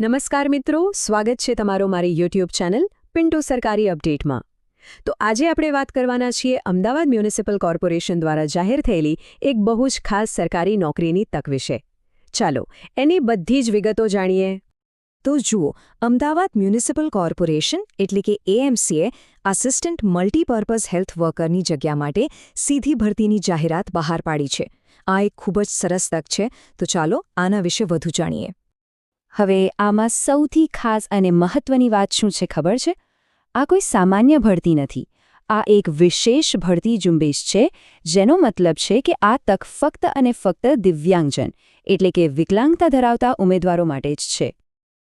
નમસ્કાર મિત્રો, સ્વાગત છે તમારો મારી યુટ્યુબ ચેનલ પિન્ટો સરકારી અપડેટમાં. તો આજે આપણે વાત કરવાના છીએ અમદાવાદ મ્યુનિસિપલ કોર્પોરેશન દ્વારા જાહેર થયેલી એક બહુ જ ખાસ સરકારી નોકરીની તક વિશે. ચાલો, એની બધી જ વિગતો જાણીએ. તો જુઓ, અમદાવાદ મ્યુનિસિપલ કોર્પોરેશન એટલે કે એએમસીએ આસિસ્ટન્ટ મલ્ટીપર્પઝ હેલ્થ વર્કરની જગ્યા માટે સીધી ભરતીની જાહેરાત બહાર પાડી છે. આ એક ખૂબ જ સરસ તક છે. તો ચાલો આના વિશે વધુ જાણીએ. હવે આમાં સૌથી ખાસ અને મહત્વની વાત શું છે ખબર છે? આ કોઈ સામાન્ય ભરતી નથી. આ એક વિશેષ ભરતી ઝુંબેશ છે, જેનો મતલબ છે કે આ તક ફક્ત અને ફક્ત દિવ્યાંગજન, એટલે કે વિકલાંગતા ધરાવતા ઉમેદવારો માટે જ છે.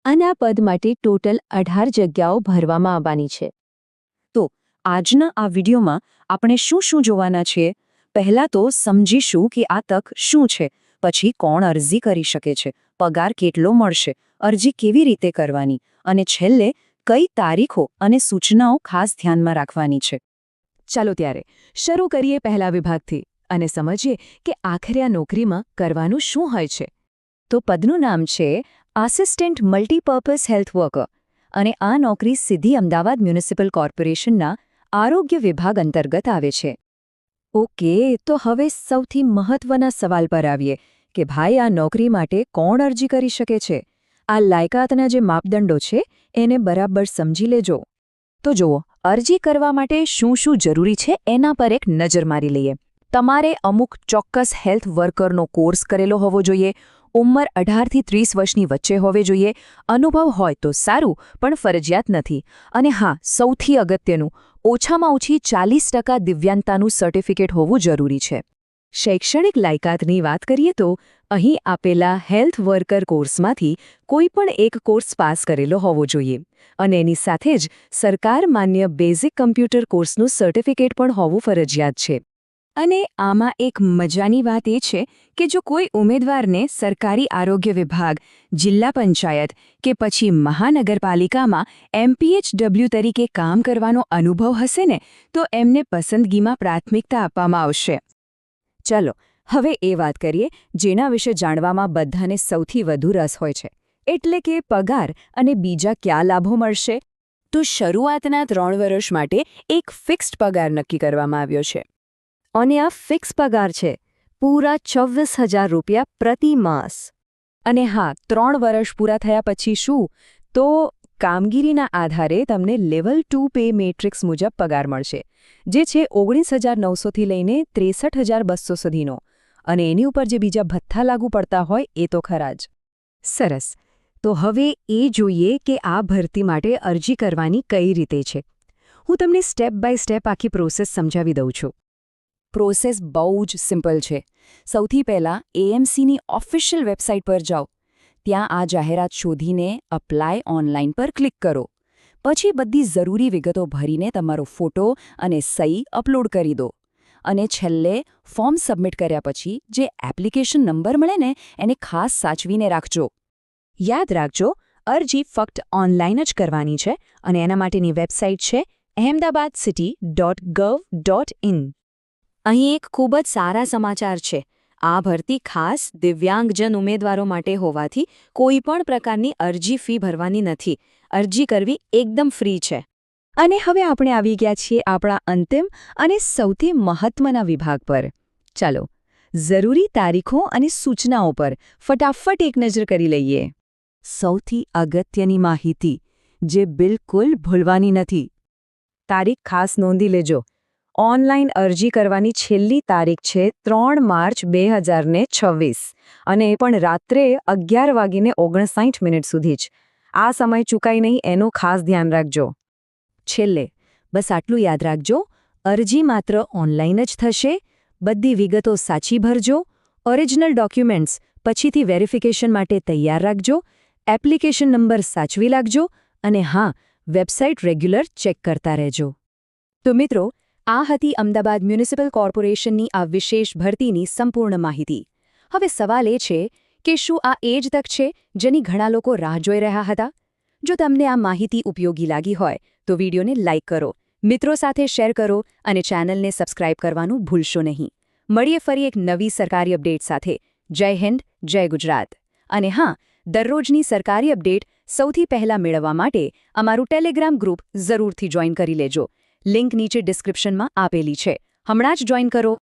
અને આ પદ માટે ટોટલ અઢાર જગ્યાઓ ભરવામાં આવવાની છે. તો આજના આ વિડીયોમાં આપણે શું શું જોવાના છીએ પહેલાં તો સમજીશું કે આ તક શું છે, પછી કોણ અરજી કરી શકે છે પગાર કેટલો મળશે? અરજી કેવી રીતે કરવાની? અને છેલ્લે, કઈ તારીખો અને સૂચનાઓ ખાસ ધ્યાનમાં રાખવાની છે? ચાલો ત્યારે, શરૂ કરીએ પહેલા વિભાગથી અને સમજીએ કે આખરે આ નોકરીમાં કરવાનું શું હોય છે. તો પદનું નામ છે આસિસ્ટન્ટ મલ્ટીપર્પઝ હેલ્થ વર્કર અને આ નોકરી સીધી અમદાવાદ મ્યુનિસિપલ કોર્પોરેશનના આરોગ્ય વિભાગ અંતર્ગત આવે છે. ઓકે, તો હવે સૌથી મહત્વના સવાલ પર આવીએ. કે ભાઈ આ નોકરી માટે કોણ અરજી કરી શકે છે? આ લાયકાતના જે માપદંડો છે, એને બરાબર સમજી લેજો. તો જુઓ, અરજી કરવા માટે શું શું જરૂરી છે એના પર એક નજર મારી લઈએ. તમારે અમુક ચોક્કસ હેલ્થ વર્કરનો કોર્સ કરેલો હોવો જોઈએ, ઉંમર અઢારથી ત્રીસ વર્ષની વચ્ચે હોવી જોઈએ, અનુભવ હોય તો સારું, પણ ફરજિયાત નથી. અને હા, સૌથી અગત્યનું, ઓછામાં ઓછી ચાલીસ ટકા દિવ્યાંગતાનું સર્ટિફિકેટ હોવું જરૂરી છે. શૈક્ષણિક લાયકાતની વાત કરીએ તો, અહીં આપેલા હેલ્થ વર્કર કોર્સમાંથી કોઈ પણ એક કોર્સ પાસ કરેલો હોવો જોઈએ. અને એની સાથે જ સરકાર માન્ય બેઝિક કમ્પ્યુટર કોર્સનું સર્ટિફિકેટ પણ હોવું ફરજિયાત છે. અને આમાં એક મજાની વાત એ છે કે જો કોઈ ઉમેદવારને સરકારી આરોગ્ય વિભાગ, જિલ્લા પંચાયત કે પછી મહાનગરપાલિકામાં એમપીએચડબલ્યુ તરીકે કામ કરવાનો અનુભવ હશે ને, તો એમને પસંદગીમાં પ્રાથમિકતા આપવામાં આવશે. ચાલો, હવે એ વાત કરીએ જેના વિશે જાણવામાં બધાને સૌથી વધુ રસ હોય છે. એટલે કે પગાર અને બીજા કયા લાભો મળશે? તો શરૂઆતના ત્રણ વર્ષ માટે એક ફિક્સ્ડ પગાર નક્કી કરવામાં આવ્યો છે. અને આ ફિક્સ પગાર છે પૂરા છવ્વીસ હજાર રૂપિયા પ્રતિ માસ. અને હા, ત્રણ વર્ષ પૂરા થયા પછી શું? તો કામગીરીના આધારે તમને લેવલ ટુ પે મેટ્રિક્સ મુજબ પગાર મળશે, જે છે ઓગણીસ હજાર નવસોથી લઈને ત્રેસઠ હજાર બસો સુધીનો. અને એની ઉપર જે બીજા ભથ્થા લાગુ પડતા હોય એ તો ખરા જ. સરસ. તો હવે એ જોઈએ કે આ ભરતી માટે અરજી કરવાની કઈ રીતે છે. હું તમને સ્ટેપ બાય સ્ટેપ આખી પ્રોસેસ સમજાવી દઉં છું. પ્રોસેસ બહુ જ સિમ્પલ છે. સૌથી પહેલાં એએમસીની ઓફિશિયલ વેબસાઇટ પર જાઓ. ત્યાં આ જાહેરાત શોધીને અપ્લાય ઓનલાઈન પર ક્લિક કરો. પછી બધી જરૂરી વિગતો ભરીને તમારો ફોટો અને સહી અપલોડ કરી દો. અને છેલ્લે ફોર્મ સબમિટ કર્યા પછી જે એપ્લિકેશન નંબર મળે ને, એને ખાસ સાચવીને રાખજો. યાદ રાખજો, અરજી ફક્ત ઓનલાઈન જ કરવાની છે અને એના માટેની વેબસાઇટ છે Ahmedabad city dot gov dot in અહીં એક ખૂબ જ સારા સમાચાર છે. આ ભરતી ખાસ દિવ્યાંગજન ઉમેદવારો માટે હોવાથી કોઈ પણ પ્રકારની અરજી ફી ભરવાની નથી. અરજી કરવી એકદમ ફ્રી છે. અને હવે આપણે આવી ગયા છીએ આપણા અંતિમ અને સૌથી મહત્વના વિભાગ પર. ચાલો, જરૂરી તારીખો અને સૂચનાઓ પર ફટાફટ એક નજર કરી લઈએ. સૌથી અગત્યની માહિતી, જે બિલકુલ ભૂલવાની નથી. તારીખ ખાસ નોંધી લેજો. ઓનલાઈન અરજી કરવાની છેલ્લી તારીખ છે ત્રણ માર્ચ બે હજારને છવ્વીસ અને એ પણ રાત્રે અગિયાર વાગીને ઓગણસાઠ મિનિટ સુધી જ. આ સમય ચૂકાય નહીં એનું ખાસ ધ્યાન રાખજો. છેલ્લે, બસ આટલું યાદ રાખજો, અરજી માત્ર ઓનલાઈન જ થશે, બધી વિગતો સાચી ભરજો, ઓરિજિનલ ડોક્યુમેન્ટ્સ પછીથી વેરિફિકેશન માટે તૈયાર રાખજો, એપ્લિકેશન નંબર સાચવી લાગજો અને હા, વેબસાઇટ રેગ્યુલર ચેક કરતા રહેજો. તો મિત્રો આ હતી અમદાવાદ મ્યુનિસિપલ કોર્પોરેશનની આ વિશેષ ભરતીની સંપૂર્ણ માહિતી. હવે સવાલ એ છે કે શું આ એ જ તક છે જેની ઘણા લોકો રાહ જોઈ રહ્યા હતા? જો તમને આ માહિતી ઉપયોગી લાગી હોય, તો વિડીયોને લાઇક કરો, મિત્રો સાથે શેર કરો અને ચેનલને સબસ્ક્રાઇબ કરવાનું ભૂલશો નહીં. મળીએ ફરી એક નવી સરકારી અપડેટ સાથે. જય હિન્દ, જય ગુજરાત. અને હા, દરરોજની સરકારી અપડેટ સૌથી પહેલા મેળવવા માટે અમારું ટેલિગ્રામ ગ્રુપ જરૂરથી જોઈન કરી લેજો. લિંક નીચે ડિસ્ક્રિપ્શનમાં આપેલી છે. હમણાં જ જોઈન કરો.